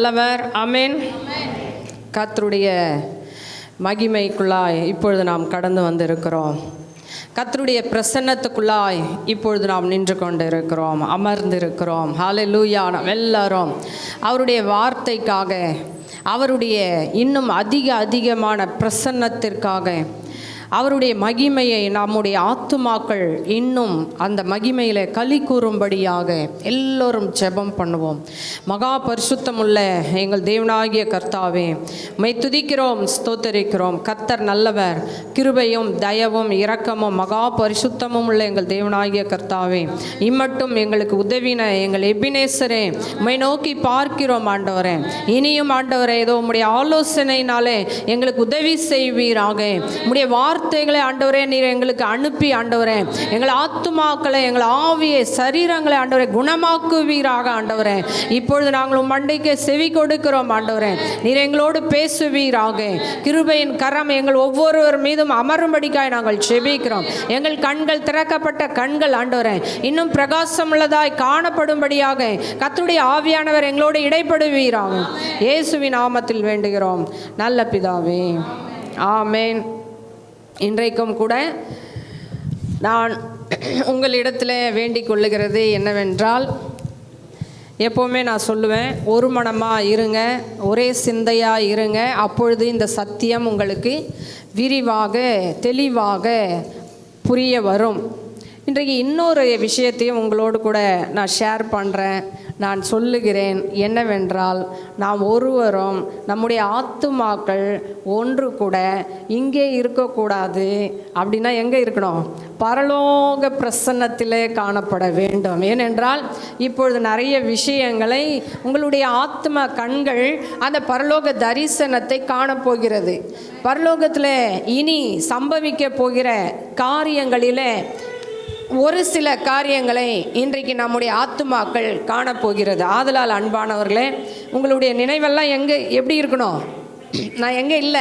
நல்லவர். அமேன் கத்தருடைய மகிமைக்குள்ளாய் இப்பொழுது நாம் கடந்து வந்திருக்கிறோம். கத்தருடைய பிரசன்னத்துக்குள்ளாய் இப்பொழுது நாம் நின்று கொண்டிருக்கிறோம். அமர்ந்திருக்கிறோம். ஹalleluya நாம் எல்லாரும் அவருடைய வார்த்தைக்காக அவருடைய இன்னும் அதிக அதிகமான பிரசன்னத்திற்காக அவருடைய மகிமையை நம்முடைய ஆத்துமாக்கள் இன்னும் அந்த மகிமையில் களி கூறும்படியாக எல்லோரும் ஜெபம் பண்ணுவோம். மகா பரிசுத்தமுள்ள எங்கள் தேவனாகிய கர்த்தாவே மை துதிக்கிறோம் ஸ்தோத்தரிக்கிறோம். கர்த்தர் நல்லவர். கிருபையும் தயவும் இரக்கமும் மகா பரிசுத்தமும் உள்ள எங்கள் தேவனாகிய கர்த்தாவே இம்மட்டும் எங்களுக்கு உதவின எங்கள் எபினேசரே மை நோக்கி பார்க்கிறோம் ஆண்டவரே. இனியும் ஆண்டவரே ஏதோ உங்களுடைய ஆலோசனையினாலே எங்களுக்கு உதவி செய்வீராக. உம்முடைய வார்த்தைகளை ஆண்டவரே நீர் எங்களுக்கு அனுப்பி ஆண்டவரே. எங்கள் ஆத்துமாக்களை எங்கள் ஆவியை சரீரங்களை ஆண்டவரே குணமாக்குவீராக ஆண்டவரே. இப்பொழுது நாங்கள் உம் மண்டைக்கு செவி கொடுக்கிறோம் ஆண்டவரே. நீர் எங்களோடு பேசுவீராக. கிருபையின் கரம் எங்கள் ஒவ்வொருவர் மீதும் அமரும்படிக்காய் நாங்கள் செபிக்கிறோம் எங்கள் கண்கள் திறக்கப்பட்ட கண்கள் ஆண்டவரே. இன்னும் பிரகாசம் உள்ளதாய் காணப்படும்படியாக கத்துடைய ஆவியானவர் எங்களோடு இடைப்படுவீராக. இயேசுவின் நாமத்தில் வேண்டுகிறோம். நல்ல பிதாவே. ஆமேன். இன்றைக்கும் கூட நான் உங்களிடத்தில் வேண்டிக் கொள்ளுகிறது என்னவென்றால் எப்போவுமே நான் சொல்லுவேன் ஒரு மனமாக இருங்க ஒரே சிந்தையாக இருங்க அப்பொழுது இந்த சத்தியம் உங்களுக்கு விரிவாக தெளிவாக புரிய வரும். இன்றைக்கு இன்னொரு விஷயத்தையும் உங்களோடு கூட நான் ஷேர் பண்ணுறேன் நான் சொல்லுகிறேன் என்னவென்றால் நாம் ஒருவரும் நம்முடைய ஆத்துமாக்கள் ஒன்று கூட இங்கே இருக்கக்கூடாது. அப்படின்னா எங்கே இருக்கணும்? பரலோக பிரசன்னத்திலே காணப்பட வேண்டும். ஏனென்றால் இப்பொழுது நிறைய விஷயங்களை உங்களுடைய ஆத்ம கண்கள் அந்த பரலோக தரிசனத்தை காணப்போகிறது. பரலோகத்தில் இனி சம்பவிக்க போகிற காரியங்களிலே ஒரு சில காரியங்களை இன்றைக்கு நம்முடைய ஆத்துமாக்கள் காணப்போகிறது. ஆதலால் அன்பானவர்களே உங்களுடைய நினைவெல்லாம் எங்கே எப்படி இருக்கணும்? நான் எங்கே இல்லை?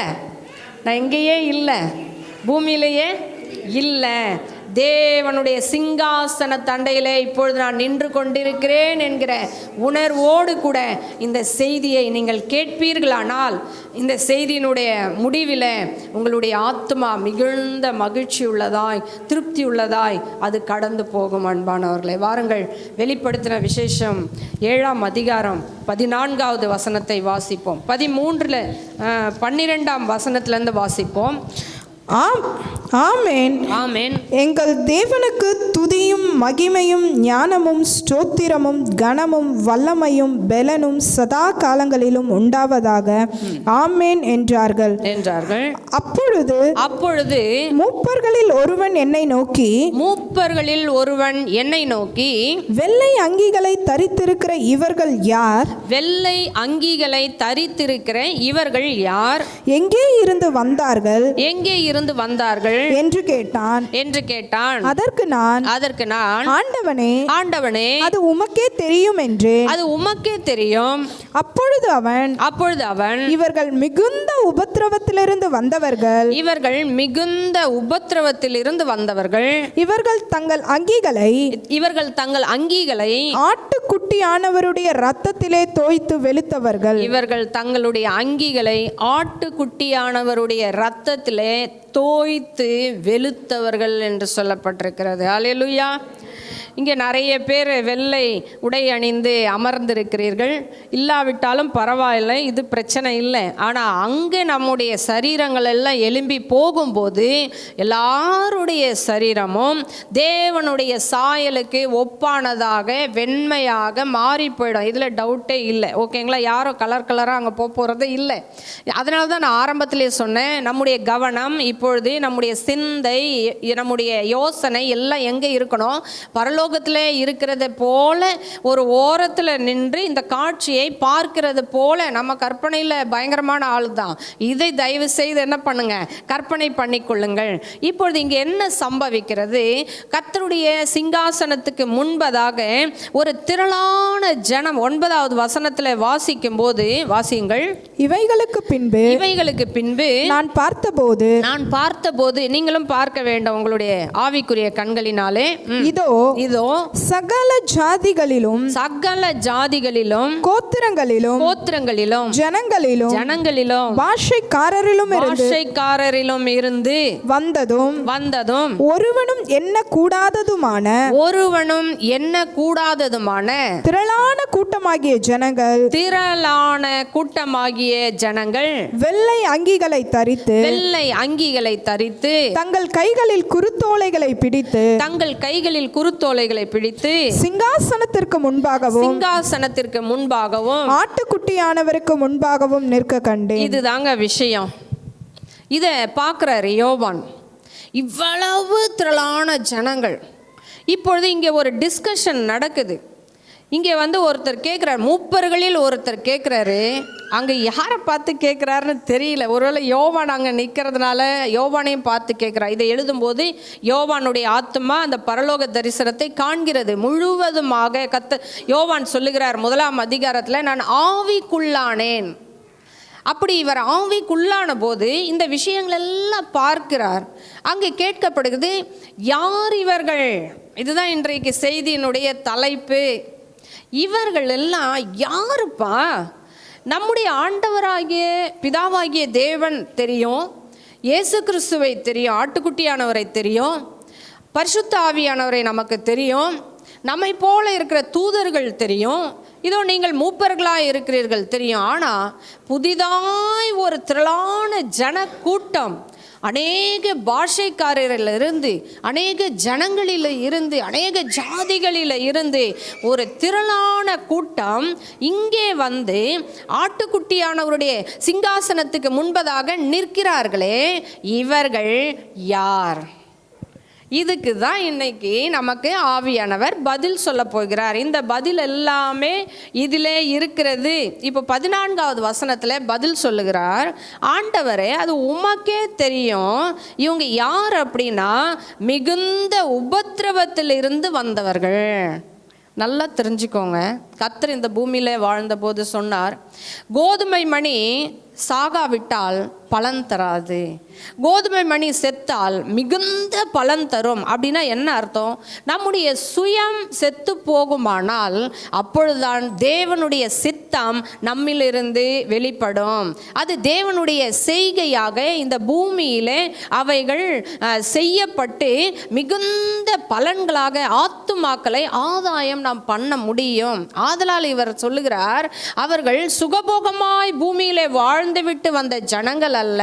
நான் எங்கேயே இல்லை. பூமியிலேயே இல்லை. தேவனுடைய சிங்காசன தண்டையிலே இப்பொழுது நான் நின்று கொண்டிருக்கிறேன் என்கிற உணர்வோடு கூட இந்த செய்தியை நீங்கள் கேட்பீர்களானால் இந்த செய்தியினுடைய முடிவில் உங்களுடைய ஆத்மா மிகுந்த மகிழ்ச்சி உள்ளதாய் திருப்தி உள்ளதாய் அது கடந்து போகும் அன்பானவர்களே. வாருங்கள் வெளிப்படுத்தின விசேஷம் ஏழாம் அதிகாரம் பதினான்காவது வசனத்தை வாசிப்போம். பதிமூன்றில் பன்னிரெண்டாம் வசனத்திலேருந்து வாசிப்போம். ஆம் ஆமேன். ஆமேன். எங்கள் தேவனுக்கு துதியும் மகிமையும் ஞானமும் ஸ்தோத்திரமும் கனமும் வல்லமையும் பெலனும் சதா காலங்களிலும் உண்டாவதாக ஆமேன் என்றார்கள். என்றார்கள். அப்பொழுது அப்பொழுது மூப்பர்களில் ஒருவன் என்னை நோக்கி மூப்பர்களில் ஒருவன் என்னை நோக்கி வெள்ளை அங்கிகளை தரித்திருக்கிற இவர்கள் யார்? வெள்ளை அங்கிகளை தரித்திருக்கிற இவர்கள் யார்? எங்கே இருந்து வந்தார்கள்? எங்கே இருந்து வந்தார்கள்? என்று கேட்டான். என்று கேட்டான். அதற்கு நான் அதற்கு நான் ஆண்டவனே ஆண்டவனே அது உமக்கே தெரியும் என்றேன் அது உமக்கே தெரியும். அப்பொழுது அவன் அப்பொழுது அவன் இவர்கள் மிகுந்த உபத்திரவத்திலிருந்து வந்தவர்கள். இவர்கள் மிகுந்த உபத்திரவத்தில் இருந்து வந்தவர்கள். இவர்கள் தங்கள் அங்கிகளை இவர்கள் தங்கள் அங்கிகளை ஆட்டுக்குட்டியானவருடைய ரத்தத்திலே தோய்த்து வெளுத்தவர்கள். இவர்கள் தங்களுடைய அங்கிகளை ஆட்டுக்குட்டியானவருடைய இரத்தத்திலே தோய்த்து வெளுத்தவர்கள் என்று சொல்லப்பட்டிருக்கிறது. அலையலுயா இங்கே நிறைய பேர் வெள்ளை உடை அணிந்து அமர்ந்திருக்கிறீர்கள். இல்லாவிட்டாலும் பரவாயில்லை இது பிரச்சனை இல்லை. ஆனால் அங்கே நம்முடைய சரீரங்கள் எல்லாம் எழும்பி போகும்போது எல்லாருடைய சரீரமும் தேவனுடைய சாயலுக்கு ஒப்பானதாக வெண்மையாக மாறி போயிடும். இதில் டவுட்டே இல்லை. ஓகேங்களா யாரும் கலர் கலராக அங்கே போக போகிறது இல்லை. அதனால தான் நான் ஆரம்பத்திலே சொன்னேன் நம்முடைய கவனம் இப்பொழுது நம்முடைய சிந்தை நம்முடைய யோசனை எல்லாம் எங்கே இருக்கணும்? பரலோகத்தில் இருக்கிறது போல ஒரு ஓரத்தில் நின்று இந்த காட்சியை பார்க்கிறது போல நம்ம கற்பனையில் பயங்கரமான ஆள் தான் இதை தயவு செய்து என்ன பண்ணுங்க? கற்பனை பண்ணிக்கொள்ளுங்கள் இப்பொழுது இங்கே என்ன சம்பவிக்கிறது? கர்த்தருடைய சிங்காசனத்துக்கு முன்பதாக ஒரு திரளான ஜனம் ஒன்பதாவது வசனத்தில் வாசிக்கும் போது வாசியுங்கள். இவைகளுக்கு பின்பு இவைகளுக்கு பின்பு நான் பார்த்தபோது நான் பார்த்தபோது நீங்களும் பார்க்க வேண்டும் உங்களுடைய ஆவிக்குரிய கண்களினாலே. இதோ இதோ இதோ சகல ஜாதிகளிலும் சகல ஜாதிகளிலும் கோத்திரங்களிலும் கோத்திரங்களிலும் ஜனங்களிலும் ஜனங்களிலும் பாஷைக்காரரிலும் பாஷைக்காரரிலும் இருந்து வந்ததும் வந்ததும் ஒருவனும் என்ன கூடாததுமான ஒருவனும் என்ன கூடாததுமான திரளான கூட்டமாகிய ஜனங்கள் திரளான கூட்டமாகிய ஜனங்கள் வெள்ளை அங்கிகளை தரித்து வெள்ளை அங்கிகளை தரித்து தங்கள் கைகளில் குருத்தோலைகளை பிடித்து தங்கள் கைகளில் குருத்தோலைகளை பிடித்து சிங்காசனத்திற்கு முன்பாகவும் சிங்காசனத்திற்கு முன்பாகவும் ஆட்டுக்குட்டியானவருக்கு முன்பாகவும் நிற்க கண்டேன். இதுதாங்க விஷயம். இதை பார்க்குறாரு யோவான். இவ்வளவு திரளான ஜனங்கள். இப்பொழுது இங்கே ஒரு டிஸ்கஷன் நடக்குது. இங்கே வந்து ஒருத்தர் கேட்குறாரு மூப்பர்களில் ஒருத்தர் கேட்குறாரு அங்கே யாரை பார்த்து கேட்குறாருன்னு தெரியல. ஒருவேளை யோவான் அங்கே நிற்கிறதுனால யோவானையும் பார்த்து கேட்குறா இதை எழுதும்போது யோவானுடைய ஆத்மா அந்த பரலோக தரிசனத்தை காண்கிறது. முழுவதுமாக கத்த யோவான் சொல்லுகிறார் முதலாம் அதிகாரத்தில் நான் ஆவிக்குள்ளானேன். அப்படி இவர் ஆவிக்குள்ளான போது இந்த விஷயங்கள் எல்லாம் பார்க்கிறார். அங்கே கேட்கப்படுகிறது யார் இவர்கள்? இதுதான் இன்றைக்கு செய்தியினுடைய தலைப்பு. இவர்கள் எல்லாம் யாருப்பா? நம்முடைய ஆண்டவராகிய பிதாவாகிய தேவன் தெரியும் இயேசு கிறிஸ்துவை தெரியும் ஆட்டுக்குட்டியானவரை தெரியும் பரிசுத்த ஆவியானவரை நமக்கு தெரியும் நம்மை போல இருக்கிற தூதர்கள் தெரியும் இதோ நீங்கள் மூப்பர்களாக இருக்கிறீர்கள் தெரியும். ஆனால் புதிதாய் ஒரு திரளான ஜன கூட்டம் அநேக பாஷைக்காரரிலிருந்து அநேக ஜனங்களில் இருந்து அநேக ஜாதிகளில் இருந்து ஒரு திரளான கூட்டம் இங்கே வந்து ஆட்டுக்குட்டியானவருடைய சிங்காசனத்துக்கு முன்பதாக நிற்கிறார்களே இவர்கள் யார்? இதுக்கு தான் இன்னைக்கு நமக்கு ஆவியானவர் பதில் சொல்ல போகிறார். இந்த பதில் எல்லாமே இதிலே இருக்கிறது. இப்போ பதினான்காவது வசனத்தில் பதில் சொல்லுகிறார். ஆண்டவரே அது உமக்கே தெரியும். இவங்க யார் அப்படின்னா மிகுந்த உபத்திரவத்திலிருந்து வந்தவர்கள். நல்லா தெரிஞ்சுக்கோங்க. கத்தர் இந்த பூமியில் வாழ்ந்தபோது சொன்னார் கோதுமை மணி சாகாவிட்டால் பலன் தராது. கோதுமை மணி செத்தால் மிகுந்த பலன் தரும். அப்படின்னா என்ன அர்த்தம்? நம்முடைய சுயம் செத்து போகுமானால் அப்பொழுதுதான் தேவனுடைய சித்தம் நம்மிலிருந்து வெளிப்படும். அது தேவனுடைய செய்கையாக இந்த பூமியிலே அவைகள் செய்யப்பட்டு மிகுந்த பலன்களாக ஆத்துமாக்களை ஆதாயம் நாம் பண்ண முடியும். ஆதலால் இவர் சொல்லுகிறார் அவர்கள் சுகபோகமாய் பூமியிலே வாழ்ந்துவிட்டு வந்த ஜனங்கள் அல்ல.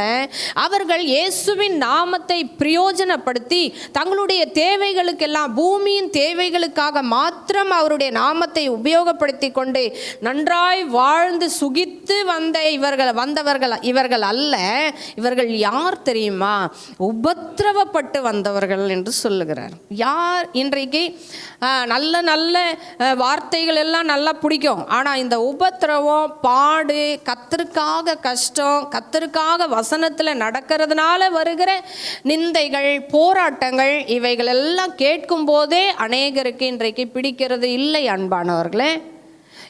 அவர்கள் இயேசுவின் நாமத்தை பிரயோஜனப்படுத்தி தங்களுடைய தேவைகளுக்கெல்லாம் பூமியின் தேவைகளுக்காக மாத்திரம் அவருடைய நாமத்தை உபயோகப்படுத்தி கொண்டு நன்றாய் வாழ்ந்து சுகித்து வந்த இவர்கள் வந்தவர்கள் இவர்கள் அல்ல. இவர்கள் யார் தெரியுமா? உபத்திரவப்பட்டு வந்தவர்கள் என்று சொல்லுகிறார். யார் இன்றைக்கு நல்ல நல்ல வார்த்தைகள் எல்லாம் நல்லா பிடிக்கும். ஆனால் இந்த உபத்திரவம் பாடு கத்தருக்காக கஷ்டம் கத்தருக்காக வசனத்தில் நடக்கிறதுனால வருகிற நிந்தைகள் போராட்டங்கள் இவைகள் எல்லாம் கேட்கும் போதே அநேகருக்கு இன்றைக்கு பிடிக்கிறது இல்லை அன்பானவர்களே.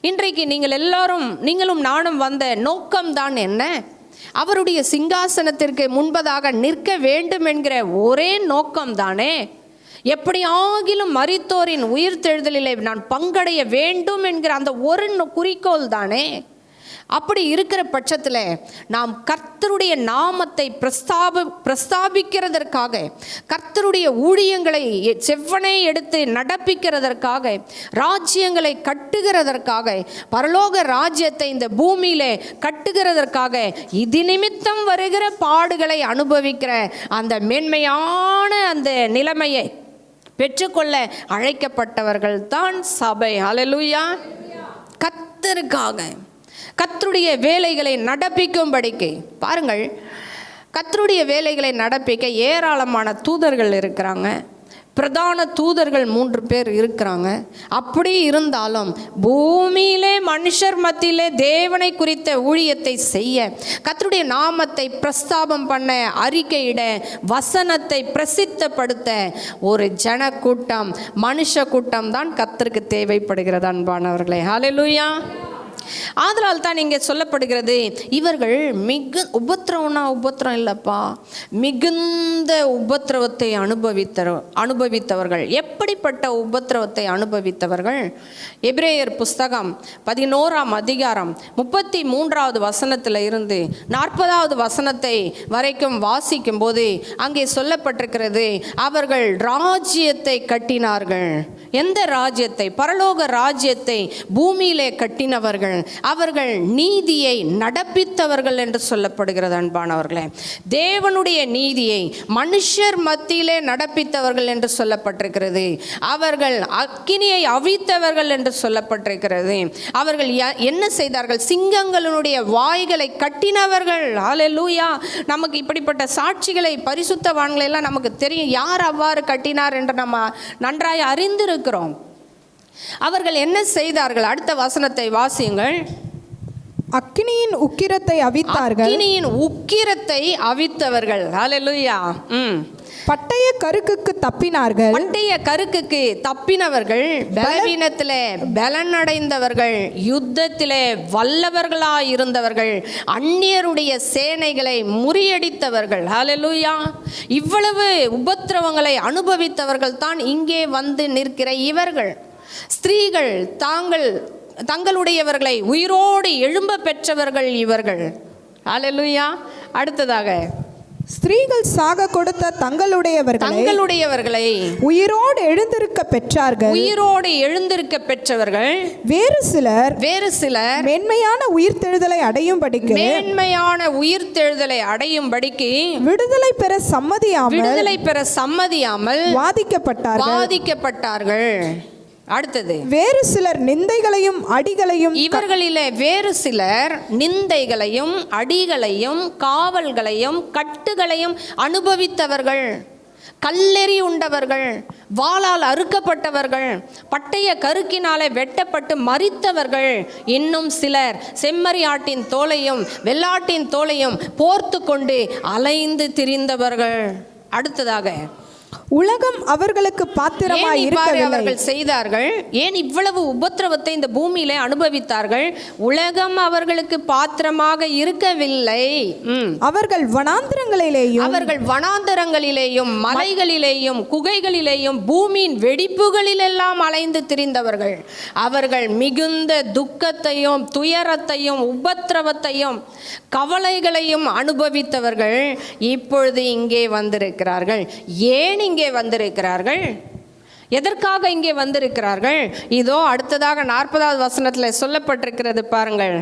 இன்றைக்கு நீங்கள் எல்லாரும் நீங்களும் நானும் வந்த நோக்கம்தான் என்ன? அவருடைய சிங்காசனத்திற்கு முன்பதாக நிற்க வேண்டும் என்கிற ஒரே நோக்கம்தானே? எப்படி ஆகிலும் மரித்தோரின் உயிர்த்தெழுதலிலே நான் பங்கடைய வேண்டும் என்கிற அந்த ஒரு குறிக்கோள் தானே அப்படி இருக்கிற பட்சத்தில் நாம் கர்த்தருடைய நாமத்தை பிரஸ்தாப பிரஸ்தாபிக்கிறதற்காக கர்த்தருடைய ஊழியங்களை செவ்வனை எடுத்து நடப்பிக்கிறதற்காக ராஜ்யங்களை கட்டுகிறதற்காக பரலோக ராஜ்யத்தை இந்த பூமியிலே கட்டுகிறதற்காக இது நிமித்தம் வருகிற பாடுகளை அனுபவிக்கிற அந்த மேன்மையான அந்த நிலைமையை பெற்றுக்கொள்ள அழைக்கப்பட்டவர்கள் தான் சபை. அலலுயா கத்தருக்காக கத்தருடைய வேலைகளை நடப்பிக்கும்படிக்கு. பாருங்கள் கத்தருடைய வேலைகளை நடப்பிக்க ஏராளமான தூதர்கள் இருக்கிறாங்க. பிரதான தூதர்கள் மூன்று பேர் இருக்கிறாங்க. அப்படி இருந்தாலும் பூமியிலே மனுஷர் மத்தியிலே தேவனை குறித்த ஊழியத்தை செய்ய கத்தருடைய நாமத்தை பிரஸ்தாபம் பண்ண அறிக்கையிட வசனத்தை பிரசித்தப்படுத்த ஒரு ஜன கூட்டம் மனுஷ கூட்டம் தான் கத்தருக்கு தேவைப்படுகிறது அன்பானவர்களே. ஹலெலுயா ஆதலால் தான் இங்கே சொல்லப்படுகிறது இவர்கள் மிகு உபத்திரவம்னா உபத்திரம் இல்லைப்பா. மிகுந்த உபத்திரவத்தை அனுபவித்த அனுபவித்தவர்கள். எப்படிப்பட்ட உபத்திரவத்தை அனுபவித்தவர்கள்? எபிரேயர் புஸ்தகம் பதினோராம் அதிகாரம் முப்பத்தி மூன்றாவது வசனத்தில் இருந்து நாற்பதாவது வசனத்தை வரைக்கும் வாசிக்கும் போது அங்கே சொல்லப்பட்டிருக்கிறது அவர்கள் ராஜ்யத்தை கட்டினார்கள். எந்த ராஜ்யத்தை? பரலோக ராஜ்யத்தை பூமியிலே கட்டினவர்கள். அவர்கள் நீதியை நடப்பித்தவர்கள் என்று சொல்லப்படுகிறது அன்பானவர்களே. தேவனுடைய நீதியை மனுஷர் மத்தியிலே நடப்பித்தவர்கள் என்று சொல்லப்பட்டிருக்கிறது. அவர்கள் அக்கினியை அவித்தவர்கள் என்று சொல்லப்பட்டிருக்கிறது. அவர்கள் என்ன செய்தார்கள்? சிங்கங்களுடைய வாய்களை கட்டினவர்கள். லூயா நமக்கு இப்படிப்பட்ட சாட்சிகளை பரிசுத்தவான்களை எல்லாம் நமக்கு தெரியும். யார் அவ்வாறு கட்டினார் என்று நம்ம நன்றாய் அறிந்திருக்கிறோம். அவர்கள் என்ன செய்தார்கள்? அடுத்த வசனத்தை வாசியுங்கள். அக்கினியின் உக்கிரத்தை அவித்தார்கள். அக்கினியின் உக்கிரத்தை அவித்தவர்கள். ஹalleluya ம். பட்டய கருக்குக்கு தப்பினார்கள். பட்டய கருக்குக்கு தப்பினவர்கள் பலவீனத்திலே பலனடைந்தவர்கள் யுத்தத்திலே வல்லவர்களாய் இருந்தவர்கள் அந்நியருடைய சேனைகளை முறியடித்தவர்கள். ஹalleluya இவ்வளவு உபத்திரவங்களை அனுபவித்தவர்கள் தான் இங்கே வந்து நிற்கிற இவர்கள். ஸ்திரீகள் தாங்கள் தங்களுடையவர்களை உயிரோடு எழும்ப பெற்றவர்கள் இவர்கள். ஹalleluya. அடுத்ததாக ஸ்திரீகள் சாக கொடுத்த தங்களுடையவர்களை தங்களுடையவர்களை உயிரோடு எழுந்திருக்க பெற்றார்கள். உயிரோடு எழுந்திருக்க பெற்றவர்கள். வேறு சிலர் வேறு சிலர் மென்மையான உயிர்த்தெழுதலை அடையும்படிக்கு மேன்மையான உயிர்த்தெழுதலை அடையும்படிக்கு விடுதலை பெற சம்மதியாமல் விடுதலை பெற சம்மதியாமல் வாதிக்கப்பட்டார்கள். பாதிக்கப்பட்டார்கள் அடுத்தது. வேறு சிலர் நிந்தைகளையும் அடிகளையும் இவர்களிலே வேறு சிலர் நிந்தைகளையும் அடிகளையும் காவல்களையும் கட்டுகளையும் அனுபவித்தவர்கள் கல்லெறி உண்டவர்கள் வாளால் அறுக்கப்பட்டவர்கள் பட்டய கருக்கினாலே வெட்டப்பட்டு மரித்தவர்கள் இன்னும் சிலர். செம்மறி ஆட்டின் தோலையும் வெள்ளாட்டின் தோலையும் போர்த்து கொண்டு அலைந்து திரிந்தவர்கள். அடுத்ததாக உலகம் அவர்களுக்கு பாத்திரமாய் இருக்கவில்லை? அவர்கள் செய்தார்கள்? ஏன் இவ்வளவு உபத்திரவத்தை இந்த பூமியிலே அனுபவித்தார்கள்? உலகம் அவர்களுக்கு பாத்திரமாக இருக்கவில்லை. அவர்கள் வனாந்திரங்களிலேயும் அவர்கள் வனாந்தரங்களிலேயும் மலைகளிலேயும் குகைகளிலேயும் பூமியின் வெடிப்புகளிலெல்லாம் அலைந்து திரிந்தவர்கள். அவர்கள் மிகுந்த துக்கத்தையும் துயரத்தையும் உபத்திரவத்தையும் கவலைகளையும் அனுபவித்தவர்கள் இப்பொழுது இங்கே வந்திருக்கிறார்கள். ஏன் இங்கே வந்திருக்கிறார்கள். எதற்காக இங்கே வந்திருக்கிறார்கள்? இதோ அடுத்ததாக நாற்பதாவது வசனத்தில் சொல்லப்பட்டிருக்கிறது பாருங்கள்.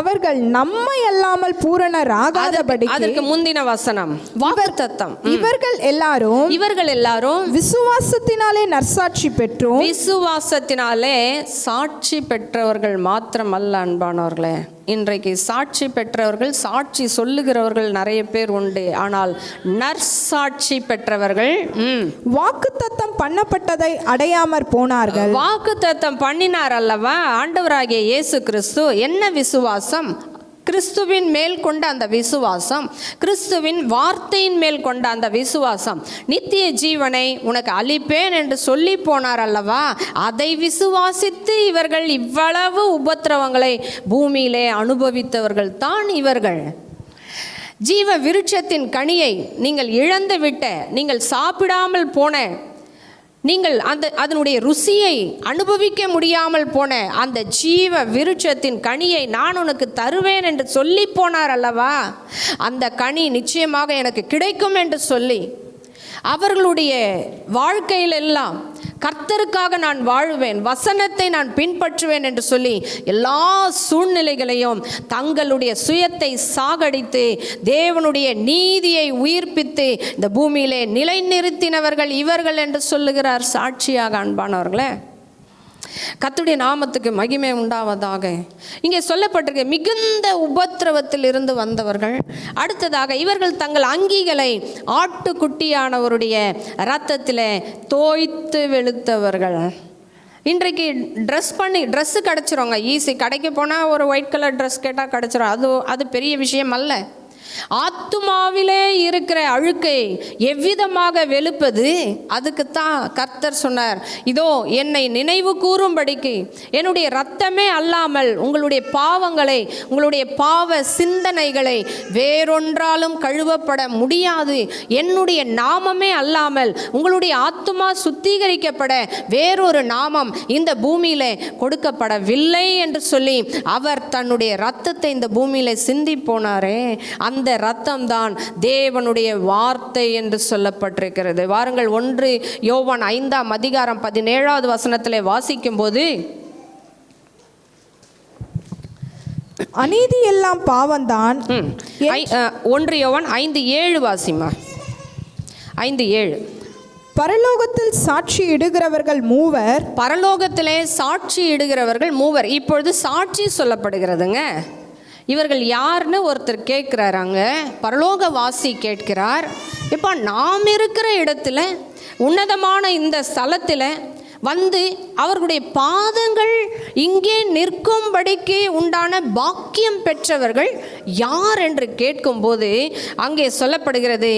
அவர்கள் நம்மை அல்லாமல் பூரணர் ஆகாதபடி அதற்கு முந்தின வசனம் வாக்குத்தத்தம். இவர்கள் எல்லாரும் இவர்கள் எல்லாரும் விசுவாசத்தினாலே நற்சாட்சி பெற்றும். விசுவாசத்தினாலே சாட்சி பெற்றவர்கள் மாத்திரமல்ல அன்பானவர்களே. இன்றைக்கு சாட்சி பெற்றவர்கள் சாட்சி சொல்லுகிறவர்கள் நிறைய பேர் உண்டு. ஆனால் நற்சாட்சி பெற்றவர்கள் ம். வாக்குத்தத்தம் பண்ணப்பட்டதை அடையாமற் போனார்கள். வாக்கு தத்தம் பண்ணினார் அல்லவா? ஆண்டவராகிய இயேசு கிறிஸ்து என்ன விசுவாசம்? கிறிஸ்துவின் மேல் கொண்ட அந்த விசுவாசம் கிறிஸ்துவின் வார்த்தையின் மேல் கொண்ட அந்த விசுவாசம் நித்திய ஜீவனை உனக்கு அளிப்பேன் என்று சொல்லி போனார் அல்லவா? அதை விசுவாசித்து இவர்கள் இவ்வளவு உபத்திரவங்களை பூமியிலே அனுபவித்தவர்கள் தான் இவர்கள். ஜீவ விருட்சத்தின் கனியை நீங்கள் இழந்து விட்ட நீங்கள் சாப்பிடாமல் போன நீங்கள் அந்த அதனுடைய ருசியை அனுபவிக்க முடியாமல் போன அந்த ஜீவ விருட்சத்தின் கனியை நான் உனக்கு தருவேன் என்று சொல்லி போனார் அல்லவா? அந்த கனி நிச்சயமாக எனக்கு கிடைக்கும் என்று சொல்லி அவர்களுடைய வாழ்க்கையிலெல்லாம் கர்த்தருக்காக நான் வாழுவேன் வசனத்தை நான் பின்பற்றுவேன் என்று சொல்லி எல்லா சூழ்நிலைகளையும் தங்களுடைய சுயத்தை சாகடித்து தேவனுடைய நீதியை உயிர்ப்பித்து இந்த பூமியிலே நிலைநிறுத்தினவர்கள் இவர்கள் என்று சொல்லுகிறார் சாட்சியாக அன்பானவர்களே. கத்துடைய நாமத்துக்கு மகிமை உண்டாவதாக. இங்கே சொல்லப்பட்டிருக்க மிகுந்த உபத்திரவத்தில் இருந்து வந்தவர்கள். அடுத்ததாக இவர்கள் தங்கள் அங்கிகளை ஆட்டுக்குட்டியானவருடைய இரத்தத்தில் தோய்த்து வெளுத்தவர்கள். இன்றைக்கு ட்ரெஸ் பண்ணி ட்ரெஸ்ஸு கிடச்சிருங்க ஈஸி கடைக்கு போனால் ஒரு ஒயிட் கலர் ட்ரெஸ் கேட்டால் கிடச்சிரும். அது அது பெரிய விஷயம் அல்ல. ஆத்துமாவிலே இருக்கிற அழுக்கை எவ்விதமாக வெளுப்பது? அதுக்குத்தான் கர்த்தர் சொன்னார் இதோ என்னை நினைவு கூறும்படிக்கு என்னுடைய ரத்தமே அல்லாமல் உங்களுடைய பாவங்களை உங்களுடைய பாவ சிந்தனைகளை வேறொன்றாலும் கழுவப்பட முடியாது. என்னுடைய நாமமே அல்லாமல் உங்களுடைய ஆத்துமா சுத்திகரிக்கப்பட வேறொரு நாமம் இந்த பூமியில கொடுக்கப்படவில்லை என்று சொல்லி அவர் தன்னுடைய ரத்தத்தை இந்த பூமியில சிந்தி போனாரே. அந்த ரத்தம் தான் தேவனுடைய வார்த்தை என்று சொல்லப்பட்டிருக்கிறது. வாருங்கள் ஒன்று யோவான் ஐந்தாம் அதிகாரம் பதினேழாவது வசனத்திலே வாசிக்கும் போது அநீதி எல்லாம் பாவம்தான் ஒன்று யோவான் ஐந்து ஏழு வாசிமா ஐந்து ஏழு. பரலோகத்தில் சாட்சி இடுகிறவர்கள் மூவர். பரலோகத்திலே சாட்சி இடுகிறவர்கள் மூவர். இப்பொழுது சாட்சி சொல்லப்படுகிறதுங்க. இவர்கள் யாருன்னு ஒருத்தர் கேட்குறாராங்க பரலோகவாசி கேட்கிறார். இப்போ நாம் இருக்கிற இடத்துல உன்னதமான இந்த ஸ்தலத்தில் வந்து அவர்களுடைய பாதங்கள் இங்கே நிற்கும்படிக்கு உண்டான பாக்கியம் பெற்றவர்கள் யார் என்று கேட்கும்போது அங்கே சொல்லப்படுகிறது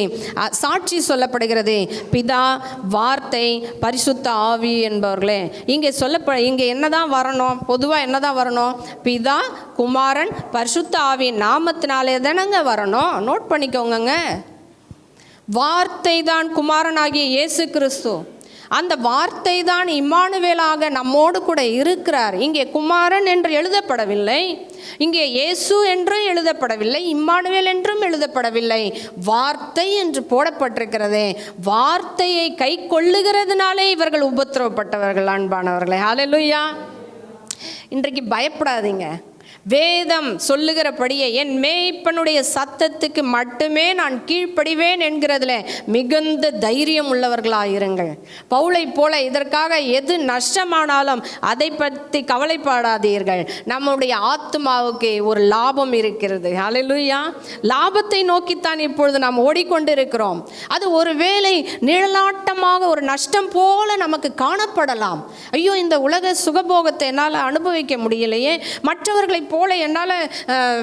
சாட்சி சொல்லப்படுகிறது. பிதா வார்த்தை பரிசுத்த ஆவி என்பவர்களே இங்கே சொல்லப்ப இங்கே என்னதான் வரணும்? பொதுவாக என்னதான் வரணும்? பிதா குமாரன் பரிசுத்த ஆவி நாமத்தினாலே தானங்க வரணும்? நோட் பண்ணிக்கோங்கங்க. வார்த்தை தான் குமாரனாகிய இயேசு கிறிஸ்து. அந்த வார்த்தை தான் இம்மானுவேலாக நம்மோடு கூட இருக்கிறார். இங்கே குமாரன் என்று எழுதப்படவில்லை. இங்கே இயேசு என்றும் எழுதப்படவில்லை. இம்மானுவேல் என்றும் எழுதப்படவில்லை. வார்த்தை என்று போடப்பட்டிருக்கிறதே. வார்த்தையை கை கொள்ளுகிறதுனாலே இவர்கள் உபத்திரவப்பட்டவர்கள் அன்பானவர்களே. ஹalleluya இன்றைக்கு பயப்படாதீங்க. வேதம் சொல்லுகிறபடியே என் மேய்ப்பனுடைய சத்தத்துக்கு மட்டுமே நான் கீழ்ப்படிவேன் என்கிறதுல மிகுந்த தைரியம் உள்ளவர்களாயிருங்கள். பவுளை போல இதற்காக எது நஷ்டமானாலும் அதை பற்றி கவலைப்படாதீர்கள். நம்முடைய ஆத்மாவுக்கு ஒரு லாபம் இருக்கிறது. ஹalleluya. லாபத்தை நோக்கித்தான் இப்பொழுது நாம் ஓடிக்கொண்டிருக்கிறோம். அது ஒருவேளை நிழலாட்டமாக ஒரு நஷ்டம் போல நமக்கு காணப்படலாம். ஐயோ இந்த உலக சுகபோகத்தை என்னால் அனுபவிக்க முடியலையே. மற்றவர்களை போல என்னால்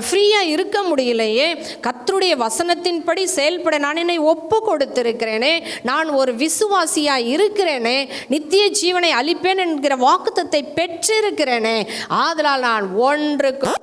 ஃப்ரீயாக இருக்க முடியலையே. கத்தருடைய வசனத்தின்படி செயல்பட நான் என்னை ஒப்பு கொடுத்திருக்கிறேனே. நான் ஒரு விசுவாசியாக இருக்கிறேனே. நித்திய ஜீவனை அளிப்பேன் என்கிற வாக்குத்தத்தை பெற்றிருக்கிறேனே. ஆதலால் நான் ஒன்றுக்கும்